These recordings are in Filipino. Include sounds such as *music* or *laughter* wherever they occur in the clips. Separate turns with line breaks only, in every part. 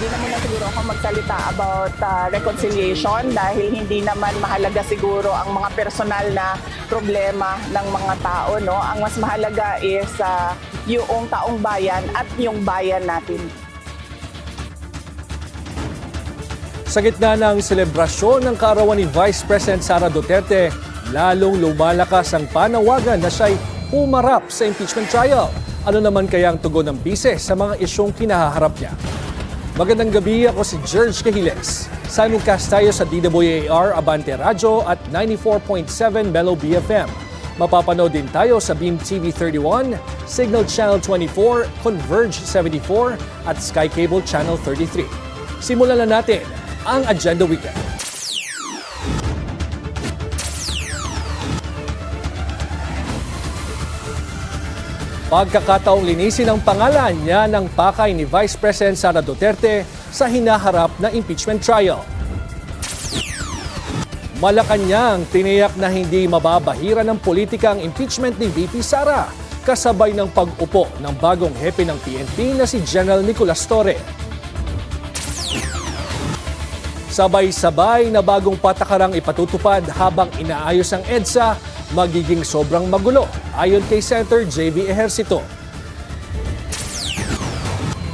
Hindi na siguro ako magsalita about uh, reconciliation dahil hindi naman mahalaga siguro ang mga personal na problema ng mga tao. No? Ang mas mahalaga is uh, yung taong bayan at yung bayan natin.
Sa gitna ng selebrasyon ng kaarawan ni Vice President Sara Duterte, lalong lumalakas ang panawagan na siya'y humarap sa impeachment trial. Ano naman kaya ang tugon ng bise sa mga isyong kinahaharap niya? Magandang gabi, ako si George Cahiles. Simulcast tayo sa DWAR Abante Radyo at 94.7 Melo BFM. Mapapanood din tayo sa Beam TV 31, Signal Channel 24, Converge 74 at Sky Cable Channel 33. Simulan na natin ang Agenda Weekend. Pagkakataong linisin ang pangalan niya ng pakay ni Vice President Sara Duterte sa hinaharap na impeachment trial. Malacanang tiniyak na hindi mababahira ng politika ang impeachment ni VP Sara kasabay ng pag-upo ng bagong hepe ng PNP na si General Nicolas Torre. Sabay-sabay na bagong patakarang ipatutupad habang inaayos ang EDSA, magiging sobrang magulo ayon kay Senator JV Ejercito.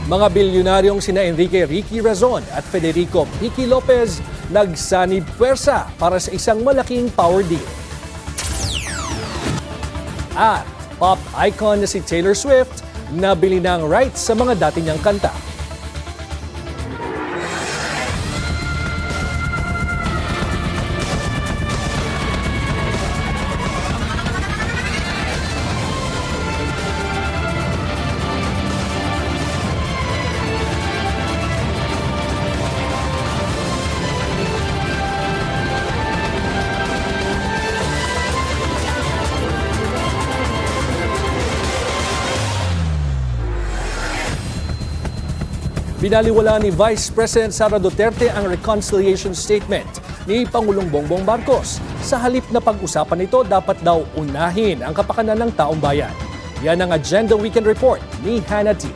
Mga bilyonaryong sina Enrique Ricky Razon at Federico Vicky Lopez nagsanib pwersa para sa isang malaking power deal. At pop icon na si Taylor Swift nabili ng rights sa mga dati niyang kanta. Binaliwala ni Vice President Sara Duterte ang reconciliation statement ni Pangulong Bongbong Marcos. Sa halip na pag-usapan ito, dapat daw unahin ang kapakanan ng taong bayan. Yan ang Agenda Weekend Report ni Hannah T.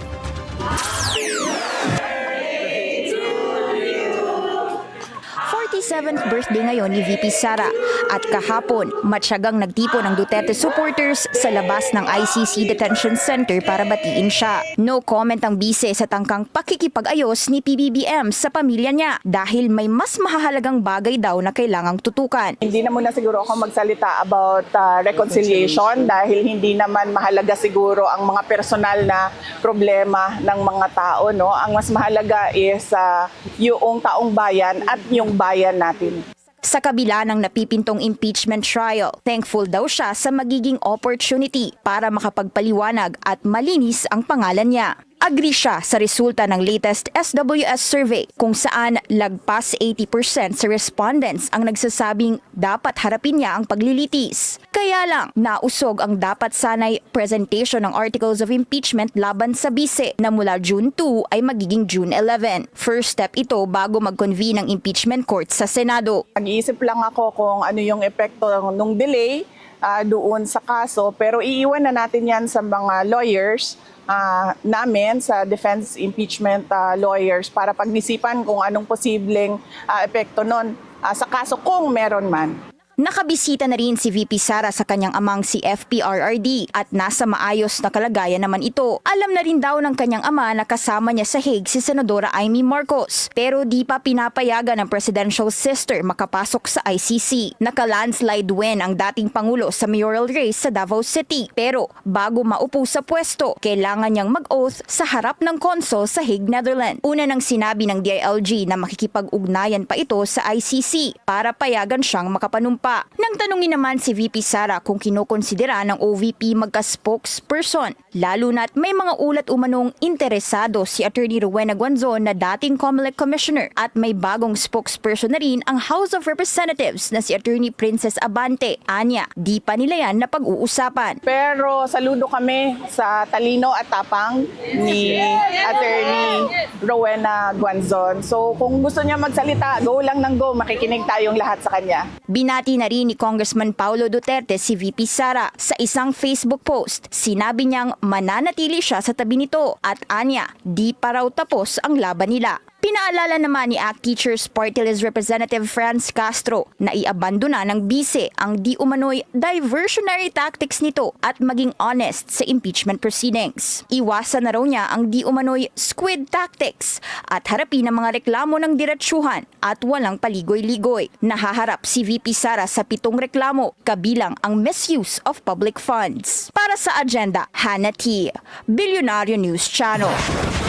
47th birthday ngayon ni VP Sara at kahapon matyagang nagtipon ng Duterte supporters sa labas ng ICC Detention Center para batiin siya. No comment ang bise sa tangkang pakikipag-ayos ni PBBM sa pamilya niya dahil may mas mahahalagang bagay daw na kailangang tutukan.
Hindi na muna siguro ako magsalita about uh, reconciliation dahil hindi naman mahalaga siguro ang mga personal na problema ng mga tao. No? Ang mas mahalaga is uh, yung taong bayan at yung bayan natin.
Sa kabila ng napipintong impeachment trial, thankful daw siya sa magiging opportunity para makapagpaliwanag at malinis ang pangalan niya. Agree siya sa resulta ng latest SWS survey kung saan lagpas 80% sa respondents ang nagsasabing dapat harapin niya ang paglilitis. Kaya lang, nausog ang dapat sanay presentation ng articles of impeachment laban sa bise na mula June 2 ay magiging June 11. First step ito bago mag-convene ang impeachment court sa Senado.
Nag-iisip lang ako kung ano yung epekto ng delay ah, doon sa kaso pero iiwan na natin yan sa mga lawyers ah, namin sa defense impeachment ah, lawyers para pagnisipan kung anong posibleng ah, epekto nun ah, sa kaso kung meron man.
Nakabisita na rin si VP Sara sa kanyang amang si FPRRD at nasa maayos na kalagayan naman ito. Alam na rin daw ng kanyang ama na kasama niya sa Hague si Senadora Amy Marcos pero di pa pinapayagan ng presidential sister makapasok sa ICC. Naka-landslide win ang dating Pangulo sa mayoral race sa Davao City pero bago maupo sa pwesto, kailangan niyang mag-oath sa harap ng konsul sa Hague, Netherlands. Una nang sinabi ng DILG na makikipag-ugnayan pa ito sa ICC para payagan siyang makapanumpa. Nang tanungin naman si VP Sara kung kinukonsidera ng OVP magka-spokesperson, lalo na't may mga ulat umanong interesado si Attorney Rowena Guanzon na dating COMELEC Commissioner at may bagong spokesperson na rin ang House of Representatives na si Attorney Princess Abante. Anya, di pa nila yan na pag-uusapan.
Pero saludo kami sa talino at tapang ni Attorney Rowena Guanzon. So kung gusto niya magsalita, go lang ng go. Makikinig tayong lahat sa kanya.
Binati na rin ni Congressman Paulo Duterte si VP Sara sa isang Facebook post. Sinabi niyang mananatili siya sa tabi nito at anya, di pa raw tapos ang laban nila. Pinaalala naman ni ACT Teachers Party Representative Franz Castro na iabandona ng bise ang di umano'y diversionary tactics nito at maging honest sa impeachment proceedings. Iwasan na raw niya ang di umano'y squid tactics at harapin ang mga reklamo ng diretsyuhan at walang paligoy-ligoy. Nahaharap si VP Sara sa pitong reklamo kabilang ang misuse of public funds. Para sa agenda, Hannah T. Billionario News Channel.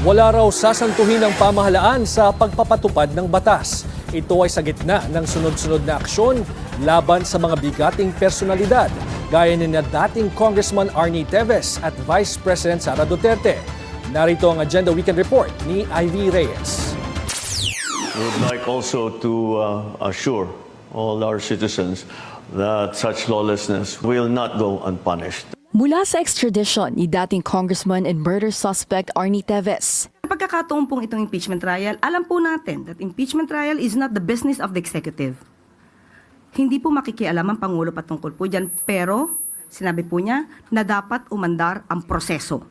Wala raw sasantuhin ng pamahalaan sa pagpapatupad ng batas. Ito ay sa gitna ng sunod-sunod na aksyon laban sa mga bigating personalidad gaya ni na dating Congressman Arnie Teves at Vice President Sara Duterte. Narito ang Agenda Weekend Report ni Ivy Reyes.
We would like also to uh, assure all our citizens that such lawlessness will not go unpunished.
Mula sa extradition ni dating Congressman and murder suspect Arnie Teves.
Pagkakataon pong itong impeachment trial, alam po natin that impeachment trial is not the business of the executive. Hindi po makikialam ang Pangulo patungkol po dyan, pero sinabi po niya na dapat umandar ang proseso.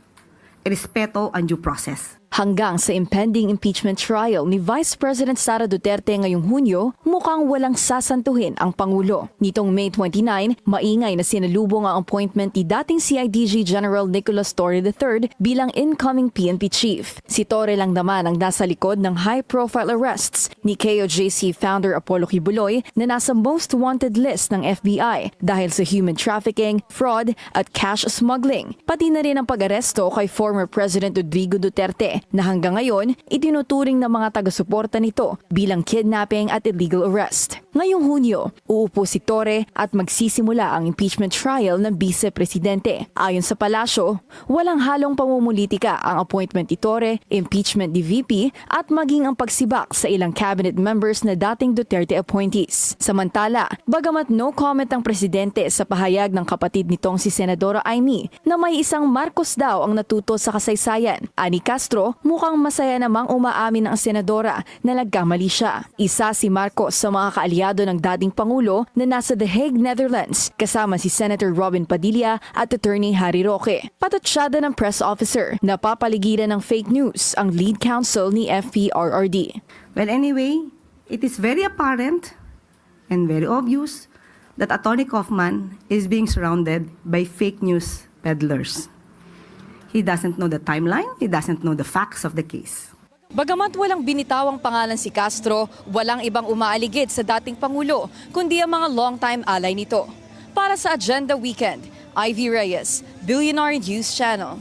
Irespeto ang due process.
Hanggang sa impending impeachment trial ni Vice President Sara Duterte ngayong Hunyo, mukhang walang sasantuhin ang Pangulo. Nitong May 29, maingay na sinalubong ang appointment ni dating CIDG General Nicholas Torre III bilang incoming PNP chief. Si Torre lang naman ang nasa likod ng high-profile arrests ni KOJC founder Apollo Kibuloy na nasa most wanted list ng FBI dahil sa human trafficking, fraud at cash smuggling. Pati na rin ang pag-aresto kay former President Rodrigo Duterte na hanggang ngayon itinuturing ng mga taga-suporta nito bilang kidnapping at illegal arrest. Ngayong Hunyo, uupo si Torre at magsisimula ang impeachment trial ng Vice Presidente. Ayon sa palasyo, walang halong pamumulitika ang appointment ni Torre, impeachment ni VP at maging ang pagsibak sa ilang cabinet members na dating Duterte appointees. Samantala, bagamat no comment ang presidente sa pahayag ng kapatid nitong si Senadora Amy na may isang Marcos daw ang natuto sa kasaysayan, ani Castro mukhang masaya namang umaamin ang senadora na nagkamali siya. Isa si Marcos sa mga kaalyado ng dating Pangulo na nasa The Hague, Netherlands, kasama si Senator Robin Padilla at Attorney Harry Roque. Patatsyada ng press officer na papaligiran ng fake news ang lead counsel ni FPRRD.
Well, anyway, it is very apparent and very obvious that Attorney Kaufman is being surrounded by fake news peddlers. He doesn't know the timeline, he doesn't know the facts of the case.
Bagamat walang binitawang pangalan si Castro, walang ibang umaaligid sa dating Pangulo, kundi ang mga long-time ally nito. Para sa Agenda Weekend, Ivy Reyes, Billionaire News Channel.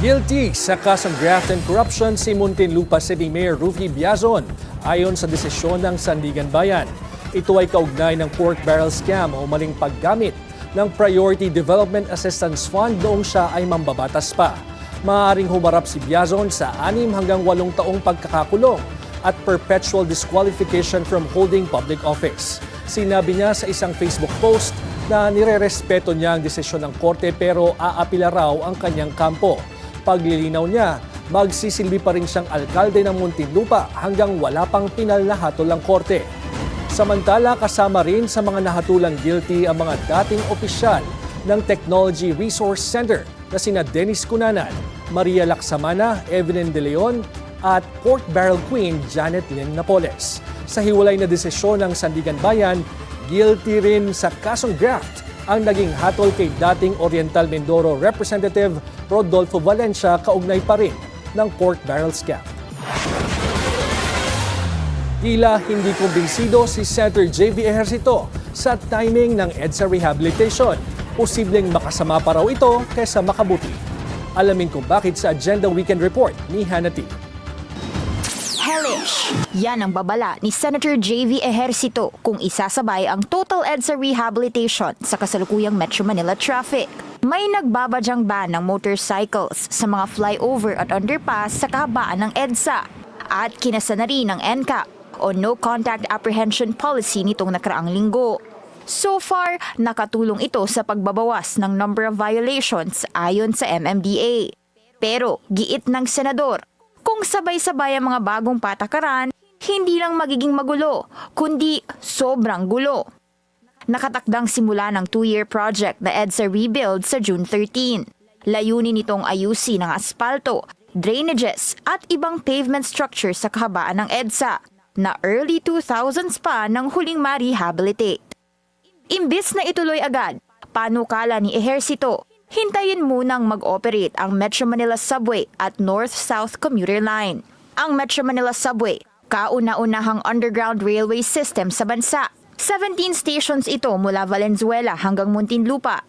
Guilty sa kasong graft and corruption si Muntinlupa City Mayor Rufy Biazon ayon sa desisyon ng Sandigan Bayan. Ito ay kaugnay ng pork barrel scam o maling paggamit ng Priority Development Assistance Fund noong siya ay mambabatas pa. Maaaring humarap si Biazon sa 6 hanggang 8 taong pagkakakulong at perpetual disqualification from holding public office. Sinabi niya sa isang Facebook post na nirerespeto niya ang desisyon ng korte pero aapila raw ang kanyang kampo. Paglilinaw niya, magsisilbi pa rin siyang alkalde ng Muntinlupa hanggang wala pang pinal na hatol ang korte. Samantala, kasama rin sa mga nahatulang guilty ang mga dating opisyal ng Technology Resource Center na sina Dennis Cunanan, Maria Laksamana, Evelyn De Leon at Pork Barrel Queen Janet Lynn Napoles. Sa hiwalay na desisyon ng Sandigan Bayan, guilty rin sa kasong graft ang naging hatol kay dating Oriental Mindoro Representative Rodolfo Valencia kaugnay pa rin ng pork barrel scam. Tila hindi kumbinsido si Senator JV Ejercito sa timing ng EDSA rehabilitation. Posibleng makasama pa raw ito kaysa makabuti. Alamin kung bakit sa Agenda Weekend Report ni Hannah T.
Yan ang babala ni Senator JV Ejercito kung isasabay ang total EDSA rehabilitation sa kasalukuyang Metro Manila traffic. May nagbabadyang ban ng motorcycles sa mga flyover at underpass sa kahabaan ng EDSA at kinasa na rin ng NCAP o No Contact Apprehension Policy nitong nakaraang linggo. So far, nakatulong ito sa pagbabawas ng number of violations ayon sa MMDA. Pero giit ng senador, kung sabay-sabay ang mga bagong patakaran, hindi lang magiging magulo, kundi sobrang gulo. Nakatakdang simula ng two-year project na EDSA Rebuild sa June 13. Layunin nitong ayusin ang aspalto, drainages at ibang pavement structures sa kahabaan ng EDSA na early 2000s pa nang huling ma-rehabilitate. Imbis na ituloy agad, panukala ni Ehersito, hintayin munang mag-operate ang Metro Manila Subway at North-South Commuter Line. Ang Metro Manila Subway, kauna-unahang underground railway system sa bansa. 17 stations ito mula Valenzuela hanggang Muntinlupa.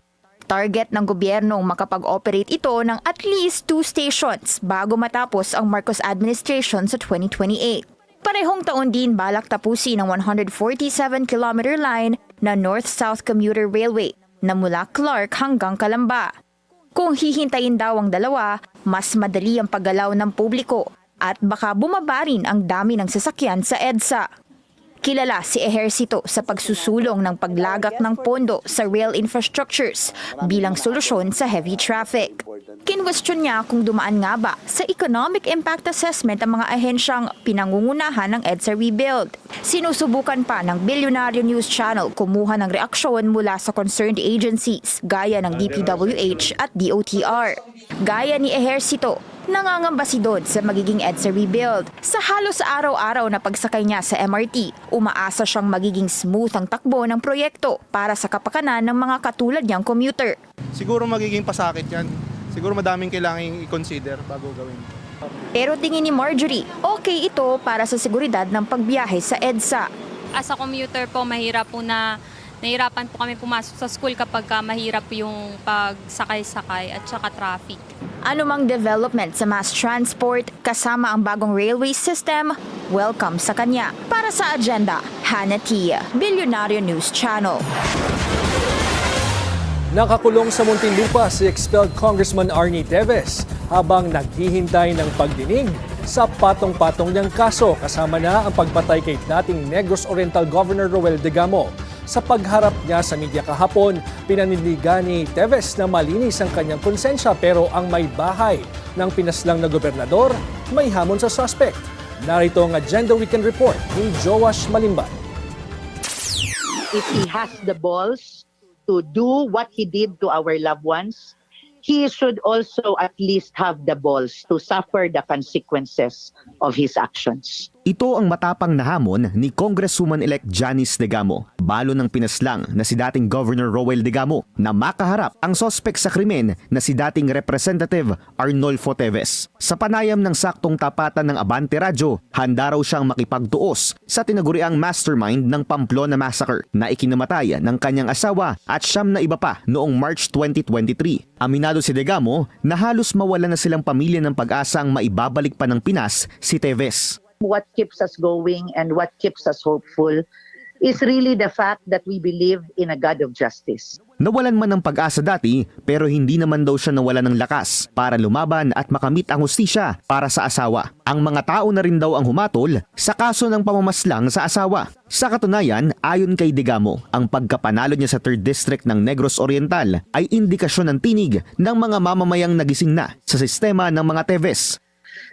Target ng gobyernong makapag-operate ito ng at least two stations bago matapos ang Marcos administration sa 2028. Parehong taon din balak tapusin ang 147-kilometer line na North-South Commuter Railway na mula Clark hanggang Calamba. Kung hihintayin daw ang dalawa, mas madali ang paggalaw ng publiko at baka bumaba rin ang dami ng sasakyan sa EDSA. Kilala si Ehersito sa pagsusulong ng paglagak ng pondo sa rail infrastructures bilang solusyon sa heavy traffic. Kinwestiyon niya kung dumaan nga ba sa economic impact assessment ang mga ahensyang pinangungunahan ng EDSA rebuild. Sinusubukan pa ng Billionaire News Channel kumuha ng reaksyon mula sa concerned agencies gaya ng DPWH at DOTR. Gaya ni Ehersito, Nangangamba si Dodd sa magiging EDSA rebuild. Sa halos araw-araw na pagsakay niya sa MRT, umaasa siyang magiging smooth ang takbo ng proyekto para sa kapakanan ng mga katulad niyang commuter.
Siguro magiging pasakit yan. Siguro madaming kailangan i-consider bago gawin.
Pero tingin ni Marjorie, okay ito para sa seguridad ng pagbiyahe sa EDSA.
as a commuter po, mahirap po na nahirapan po kami pumasok sa school kapag ka mahirap yung pagsakay-sakay at saka traffic.
Anumang development sa mass transport kasama ang bagong railway system, welcome sa kanya. Para sa agenda, Hannah Tia, Billionaire News Channel.
Nakakulong sa Muntinlupa si expelled Congressman Arnie Teves habang naghihintay ng pagdinig sa patong-patong niyang kaso kasama na ang pagpatay kay dating Negros Oriental Governor Roel Degamo. Sa pagharap niya sa media kahapon, pinanindigan ni Teves na malinis ang kanyang konsensya pero ang may bahay ng pinaslang na gobernador may hamon sa suspect. Narito ang Agenda Weekend Report ni Joash Malimban.
if he has the balls to do what he did to our loved ones, he should also at least have the balls to suffer the consequences of his actions.
Ito ang matapang na hamon ni Congresswoman-elect Janice Degamo, balo ng pinaslang na si dating Governor Roel Degamo na makaharap ang sospek sa krimen na si dating Representative Arnolfo Teves. Sa panayam ng saktong tapatan ng Abante Radyo, handa raw siyang makipagtuos sa tinaguriang mastermind ng Pamplona Massacre na ikinamatay ng kanyang asawa at siyam na iba pa noong March 2023. Aminado si Degamo na halos mawala na silang pamilya ng pag-asang maibabalik pa ng Pinas si Teves.
What keeps us going and what keeps us hopeful is really the fact that we believe in a God of justice.
Nawalan man ng pag-asa dati pero hindi naman daw siya nawalan ng lakas para lumaban at makamit ang hustisya para sa asawa. Ang mga tao na rin daw ang humatol sa kaso ng pamamaslang sa asawa. Sa katunayan, ayon kay Digamo, ang pagkapanalo niya sa 3rd District ng Negros Oriental ay indikasyon ng tinig ng mga mamamayang nagising na sa sistema ng mga Teves.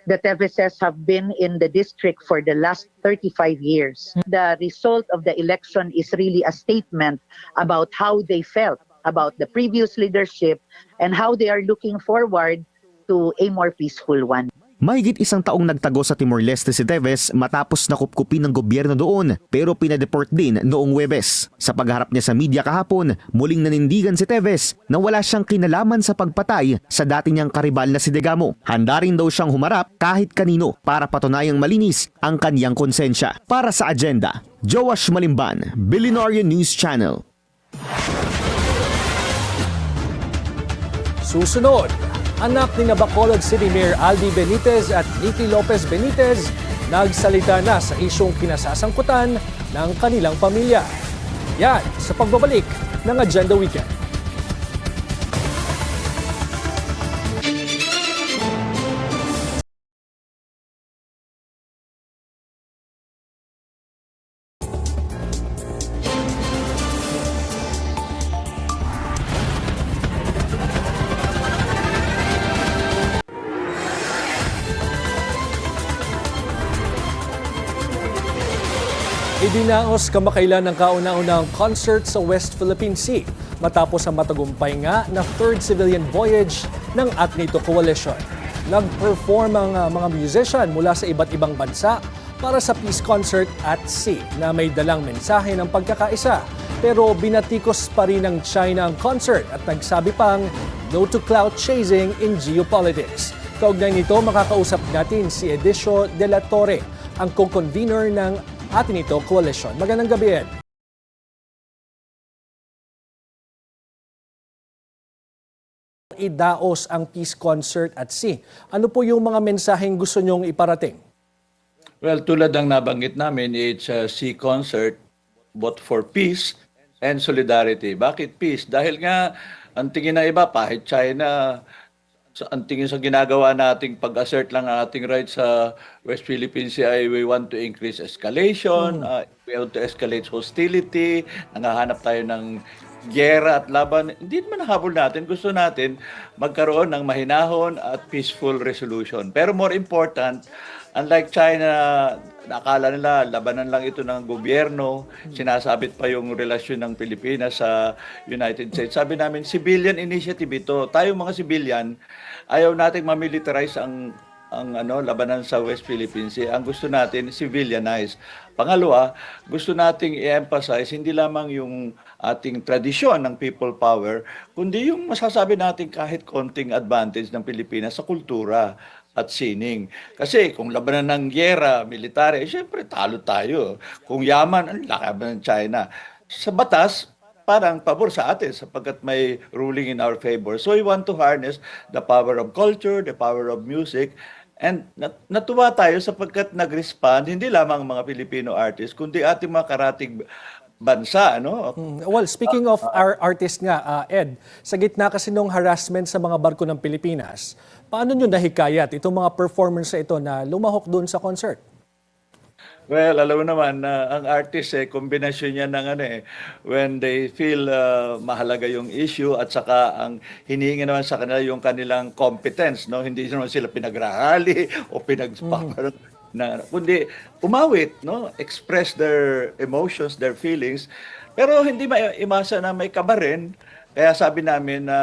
The Teveses have been in the district for the last 35 years. The result of the election is really a statement about how they felt about the previous leadership and how they are looking forward to a more peaceful one.
Mahigit isang taong nagtago sa Timor-Leste si Teves matapos nakupkupin ng gobyerno doon pero pinadeport din noong Webes. Sa pagharap niya sa media kahapon, muling nanindigan si Teves na wala siyang kinalaman sa pagpatay sa dati niyang karibal na si Degamo. Handa rin daw siyang humarap kahit kanino para patunayang malinis ang kanyang konsensya. Para sa agenda, Joash Malimban, Billionaire News Channel.
Susunod, anak ni Bacolod City Mayor Aldi Benitez at Nicky Lopez Benitez nagsalita na sa isyong kinasasangkutan ng kanilang pamilya. Yan sa pagbabalik ng Agenda Weekend. Idinaos kamakailan ng kauna-unang concert sa West Philippine Sea matapos ang matagumpay nga na third civilian voyage ng Agnito Coalition. Nag-perform ang ah, mga musician mula sa iba't ibang bansa para sa peace concert at sea na may dalang mensahe ng pagkakaisa. Pero binatikos pa rin ng China ang concert at nagsabi pang no to cloud chasing in geopolitics. Kaugnay nito, makakausap natin si Edicio de la Torre, ang co-convener ng atin ito coalition. Magandang gabi, Ed. Idaos ang peace concert at sea. Ano po yung mga mensaheng gusto nyong iparating?
Well, tulad ng nabanggit namin, it's a sea concert both for peace and solidarity. Bakit peace? Dahil nga, ang tingin na iba, kahit China, sa, ang tingin sa ginagawa nating pag-assert lang ang ating rights sa West Philippine Sea ay we want to increase escalation, uh, we want to escalate hostility, nangahanap tayo ng gyera at laban. Hindi naman habol natin. Gusto natin magkaroon ng mahinahon at peaceful resolution. Pero more important, Unlike China, nakala nila labanan lang ito ng gobyerno, sinasabit pa yung relasyon ng Pilipinas sa United States. Sabi namin, civilian initiative ito. Tayong mga civilian, ayaw nating mamilitarize ang ang ano labanan sa West Philippine Sea. Ang gusto natin civilianize. Pangalawa, gusto nating i-emphasize hindi lamang yung ating tradisyon ng people power, kundi yung masasabi natin kahit konting advantage ng Pilipinas sa kultura at sining. Kasi kung labanan ng gyera, military, eh, syempre talo tayo. Kung yaman, ang laban ng China. Sa batas, parang pabor sa atin sapagkat may ruling in our favor. So we want to harness the power of culture, the power of music, and nat- natuwa tayo sapagkat nag-respond hindi lamang mga Filipino artists, kundi ating mga karating bansa, ano?
Mm, Well, speaking of our artist nga, ah, Ed, sa gitna kasi nung harassment sa mga barko ng Pilipinas, paano nyo nahikayat itong mga performance ito na lumahok doon sa concert?
Well, alam mo naman na ang artist eh kombinasyon niya ng ano eh when they feel uh, mahalaga yung issue at saka ang hinihingi naman sa kanila yung kanilang competence, no? Hindi naman sila pinagrahali *laughs* o pinagpaparoon na kundi umawit, no? Express their emotions, their feelings. Pero hindi maimasa na may kaba rin. Kaya sabi namin na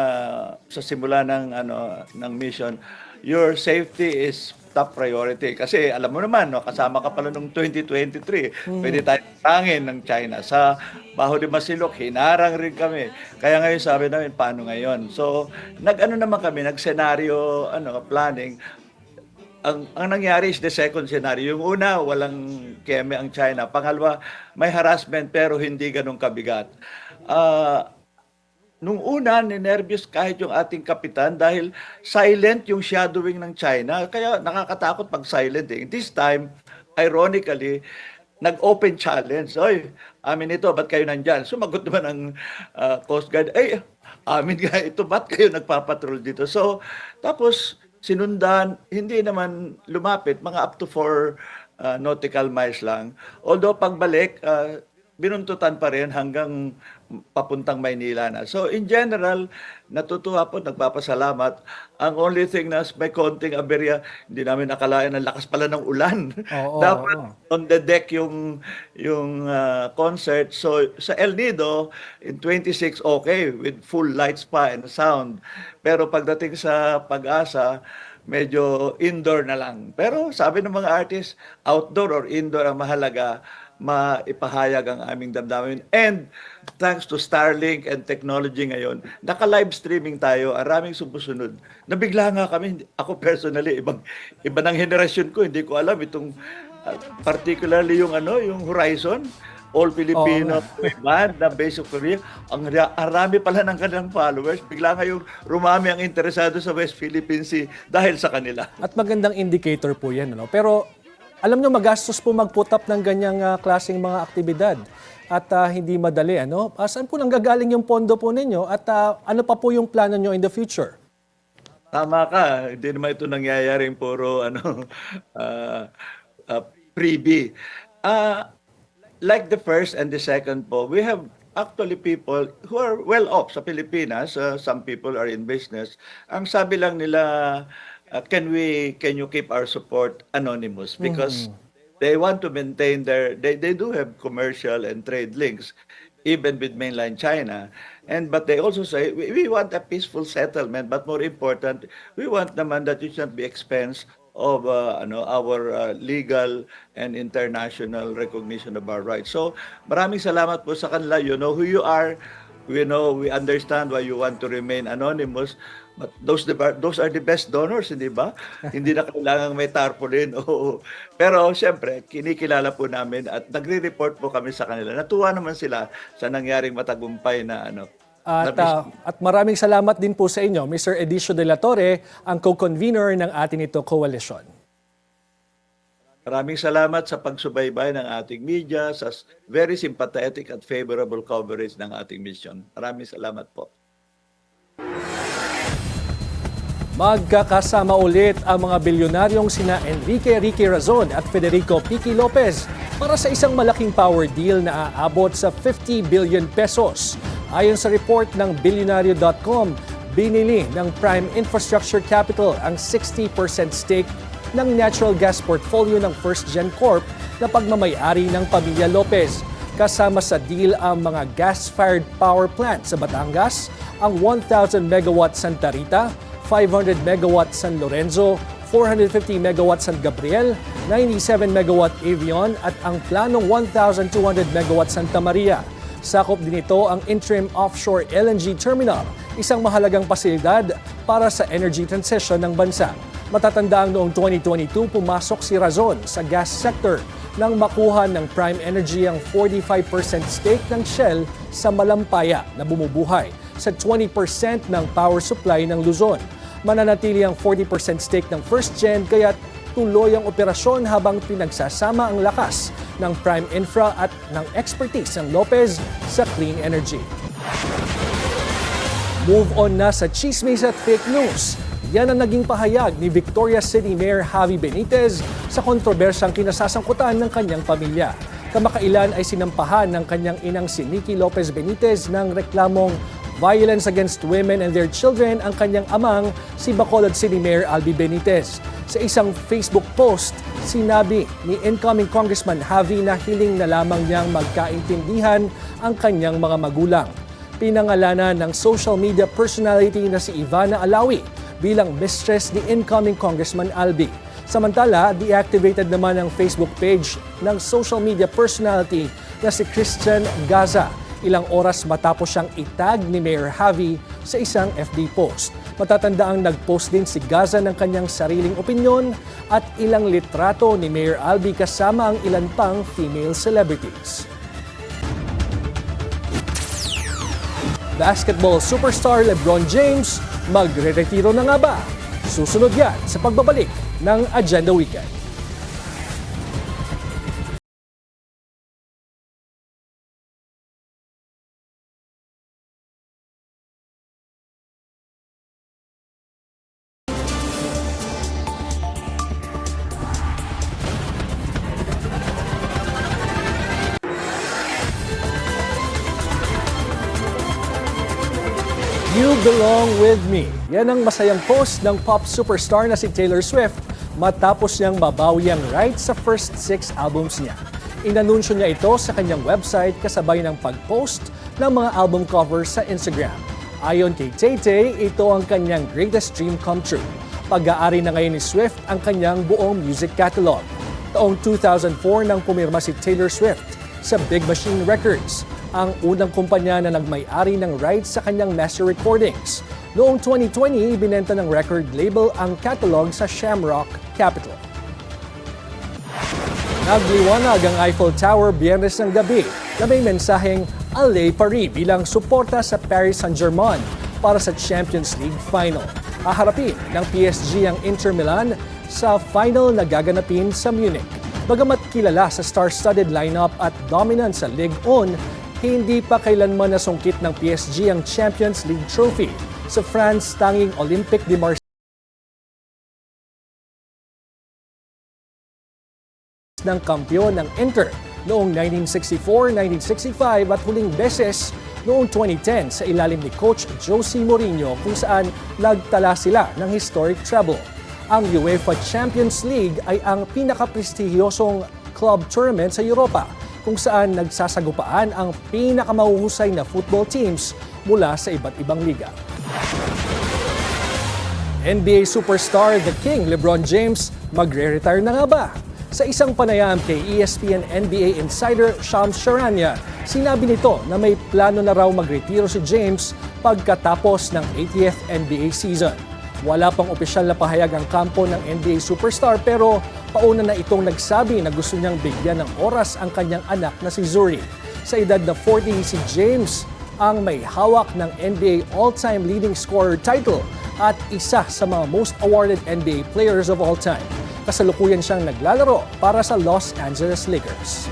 sa simula ng ano ng mission, your safety is top priority. Kasi alam mo naman, no, kasama ka pala nung 2023. Pwede tayo tangin ng China. Sa Baho de Masilok, hinarang rin kami. Kaya ngayon sabi namin, paano ngayon? So, nag-ano naman kami, nag-scenario ano, planning. Ang, ang nangyari is the second scenario. Yung una, walang keme ang China. Pangalawa, may harassment pero hindi ganun kabigat. Ah, Nung una, ninervyos kahit yung ating kapitan dahil silent yung shadowing ng China. Kaya nakakatakot pag silent eh. This time, ironically, nag-open challenge. Oy, amin ito, ba't kayo nandyan? Sumagot naman ang ah, Coast Guard, ay, amin nga ito, ba't kayo nagpapatrol dito? So, tapos, sinundan, hindi naman lumapit, mga up to 4 nautical miles lang. Although pagbalik, ah, binuntutan pa rin hanggang papuntang Maynila na. So in general, natutuwa po, nagpapasalamat. Ang only thing na may konting aberya, hindi namin nakalain ang lakas pala ng ulan.
Oo, *laughs*
Dapat
oo.
on the deck yung yung ah, concert. So sa El Nido in 26 okay with full lights pa and sound. Pero pagdating sa Pag-asa, medyo indoor na lang. Pero sabi ng mga artists, outdoor or indoor ang mahalaga maipahayag ang aming damdamin. And thanks to Starlink and technology ngayon, naka-live streaming tayo, araming sumusunod. Nabigla nga kami, ako personally, ibang, iba ng henerasyon ko, hindi ko alam itong uh, particularly yung ano, yung Horizon, all Filipino band na based of Korea. Ang ra- arami pala ng kanilang followers. Bigla ngayong rumami ang interesado sa West Philippine Sea dahil sa kanila.
At magandang indicator po yan. Ano? Pero alam nyo, magastos po mag-put up ng ganyang ah, klaseng mga aktibidad. At ah, hindi madali. Ano? Ah, saan po nanggagaling yung pondo po ninyo? At ah, ano pa po yung plano nyo in the future?
Tama ka, hindi naman ito nangyayaring puro ano uh, *laughs* uh, freebie. Uh, like the first and the second po, we have actually people who are well off sa Pilipinas. Uh, some people are in business. Ang sabi lang nila, uh, can we can you keep our support anonymous because they want to maintain their they they do have commercial and trade links even with mainland China. And but they also say we, we want a peaceful settlement, but more important, we want naman that it should be expense of uh, ano our uh, legal and international recognition of our rights. So, maraming salamat po sa kanila. You know who you are. We know, we understand why you want to remain anonymous. But those those are the best donors, hindi ba? *laughs* hindi na kailangang may tarpaulin. *laughs* Oo. Pero siyempre, kinikilala po namin at nagre-report po kami sa kanila. Natuwa naman sila sa nangyaring matagumpay na ano.
At, ah, at maraming salamat din po sa inyo, Mr. Edicio de la Torre, ang co-convener ng atin ito coalition.
Maraming salamat sa pagsubaybay ng ating media, sa very sympathetic at favorable coverage ng ating mission. Maraming salamat po.
Magkakasama ulit ang mga bilyonaryong sina Enrique Ricky Razon at Federico Piqui Lopez para sa isang malaking power deal na aabot sa 50 billion pesos. Ayon sa report ng Billionario.com, binili ng Prime Infrastructure Capital ang 60% stake ng natural gas portfolio ng First Gen Corp na pagmamayari ng pamilya Lopez. Kasama sa deal ang mga gas-fired power plant sa Batangas, ang 1,000 megawatt Santa Rita, 500 megawatt San Lorenzo, 450 megawatt San Gabriel, 97 megawatt Avion at ang planong 1,200 megawatt Santa Maria. Sakop din ito ang interim offshore LNG terminal, isang mahalagang pasilidad para sa energy transition ng bansa. Matatandaan noong 2022 pumasok si Razon sa gas sector nang makuha ng Prime Energy ang 45% stake ng Shell sa Malampaya na bumubuhay sa 20% ng power supply ng Luzon. Mananatili ang 40% stake ng First Gen kaya tuloy ang operasyon habang pinagsasama ang lakas ng Prime Infra at ng expertise ng Lopez sa clean energy. Move on na sa chismis at fake news. Yan ang naging pahayag ni Victoria City Mayor Javi Benitez sa kontrobersyang kinasasangkutan ng kanyang pamilya. Kamakailan ay sinampahan ng kanyang inang si Nikki Lopez Benitez ng reklamong violence against women and their children ang kanyang amang si Bacolod City Mayor Albi Benitez. Sa isang Facebook post, sinabi ni incoming Congressman Javi na hiling na lamang niyang magkaintindihan ang kanyang mga magulang pinangalanan ng social media personality na si Ivana Alawi bilang mistress ni incoming Congressman Albi. Samantala, deactivated naman ang Facebook page ng social media personality na si Christian Gaza ilang oras matapos siyang itag ni Mayor Javi sa isang FB post. Matatandaang nag-post din si Gaza ng kanyang sariling opinyon at ilang litrato ni Mayor Albi kasama ang ilan pang female celebrities. basketball superstar LeBron James magre-retiro na nga ba? Susunod yan sa pagbabalik ng Agenda Weekend. Belong With Me. Yan ang masayang post ng pop superstar na si Taylor Swift matapos niyang mabawi ang rights sa first six albums niya. Inanunsyo niya ito sa kanyang website kasabay ng pag-post ng mga album covers sa Instagram. Ayon kay Tay ito ang kanyang greatest dream come true. Pag-aari na ngayon ni Swift ang kanyang buong music catalog. Taong 2004 nang pumirma si Taylor Swift sa Big Machine Records, ang unang kumpanya na nagmay-ari ng rights sa kanyang master recordings. Noong 2020, binenta ng record label ang catalog sa Shamrock Capital. Nagliwanag ang Eiffel Tower biyernes ng gabi na may mensaheng Allez Paris bilang suporta sa Paris Saint-Germain para sa Champions League Final. Haharapin ng PSG ang Inter Milan sa final na gaganapin sa Munich. Bagamat kilala sa star-studded lineup at dominant sa Ligue 1, hindi pa kailanman nasungkit ng PSG ang Champions League trophy. Sa France, tanging Olympic de Marseille ng kampiyon ng Inter noong 1964, 1965 at huling beses noong 2010 sa ilalim ni Coach Jose Mourinho kung saan nagtala sila ng historic treble. Ang UEFA Champions League ay ang pinakaprestihiyosong club tournament sa Europa kung saan nagsasagupaan ang pinakamahuhusay na football teams mula sa iba't ibang liga. NBA superstar The King LeBron James magre-retire na nga ba? Sa isang panayam kay ESPN NBA insider Shams Charania, sinabi nito na may plano na raw magretiro si James pagkatapos ng 80th NBA season. Wala pang opisyal na pahayag ang kampo ng NBA superstar pero pauna na itong nagsabi na gusto niyang bigyan ng oras ang kanyang anak na si Zuri. Sa edad na 40 si James ang may hawak ng NBA all-time leading scorer title at isa sa mga most awarded NBA players of all time. Kasalukuyan siyang naglalaro para sa Los Angeles Lakers.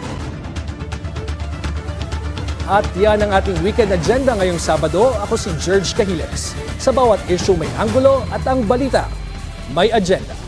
At yan ang ating weekend agenda ngayong Sabado. Ako si George Cahiles. Sa bawat issue may anggulo at ang balita may agenda.